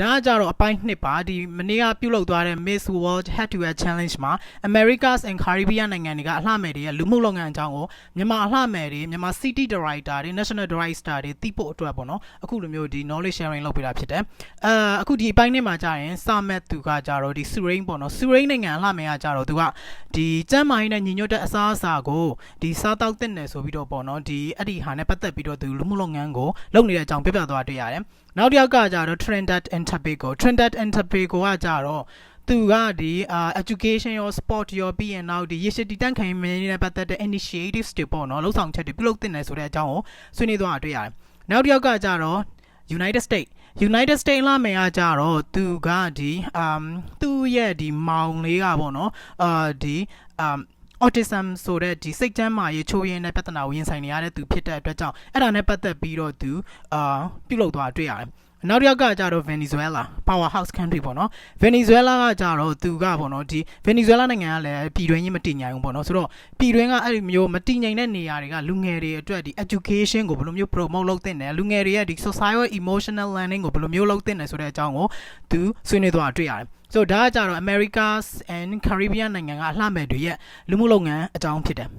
ဒါကကြတော့အပိုင်းနှစ်ပါဒီမနေ့ကပြုလုပ်သွားတဲ့ Miss World Head to Head Challenge မှာ Americas and Caribbean နိုင်ငံတွေကအလှမယ်တွေရဲ့လူမှုလုပ်ငန်းအကြောင်းကိုမြန်မာအလှမယ်တွေမြန်မာ City Director တွေ National Director တွေသိဖို့အတွက်ပေါ့နော်အခုလိုမျိုးဒီ knowledge sharing လုပ်ပေးတာဖြစ်တယ်အဲအခုဒီအပိုင်းနှစ်မှာကြာရင်စာမက်သူကကြတော့ဒီ Surain ပေါ့နော် Surain နိုင်ငံအလှမယ်ကကြတော့သူကဒီကျမ်းမာရေးနဲ့ညီညွတ်တဲ့အစားအစာကိုဒီစားတောက်တင်တယ်ဆိုပြီးတော့ပေါ့နော်ဒီအဲ့ဒီဟာနဲ့ပတ်သက်ပြီးတော့သူလူမှုလုပ်ငန်းကိုလုပ်နေတဲ့အကြောင်းပြပြသွားတွေ့ရတယ် နောက်တစ်ယောက်ကကြတော့ Trinidad and Tobago Trinidad and Tobago ကကြတော့သူကဒီအာ education ရော sport ရောပြီးရင်နောက်ဒီရရှိတည်တန့်ခိုင်မင်းနဲ့ပတ်သက်တဲ့ initiatives တွေပေါ့နော်လှုပ်ဆောင်ချက်တွေပြုလုပ်တင်တယ်ဆိုတဲ့အကြောင်းကိုဆွေးနွေးသွားတာတွေ့ရတယ်နောက်တစ်ယောက်ကကြတော့ United States United States လာမယ်ကကြတော့သူကဒီ um သူ့ရဲ့ဒီမောင်လေးကပေါ့နော်အာဒီ um autism ဆိုတဲ့ဒီစိတ်ကျန်းမာရေးချိုးရင်းတဲ့ပြဿနာကိုရင်ဆိုင်နေရတဲ့သူဖြစ်တဲ့အတွက်ကြောင့်အဲ့ဒါနဲ့ပတ်သက်ပြီးတော့သူအာပြုလုပ်သွားတွေ့ရတယ် နောက်တစ်ယောက်ကကြတော့ Venezuela powerhouse country ပေါ့နော် Venezuela ကကြတော့သူကပေါ့နော်ဒီ Venezuela နိုင်ငံကလည်းပြည်တွင်းကြီးမတည်ငြိမ်ဘူးပေါ့နော်ဆိုတော့ပြည်တွင်းကအဲ့ဒီမျိုးမတည်ငြိမ်တဲ့နေရာတွေကလူငယ်တွေအတွက်ဒီ education ကိုဘယ်လိုမျိုး promote လုပ်တင်တယ်လူငယ်တွေရဲ့ဒီ social emotional learning ကိုဘယ်လိုမျိုးလုပ်တင်တယ်ဆိုတဲ့အကြောင်းကိုသူဆွေးနွေးသွားတွေ့ရတယ်ဆိုတော့ဒါကကြတော့ Americas and Caribbean နိုင်ငံကအလှမဲ့တွေရဲ့လူမှုလုပ်ငန်းအကြောင်းဖြစ်တယ်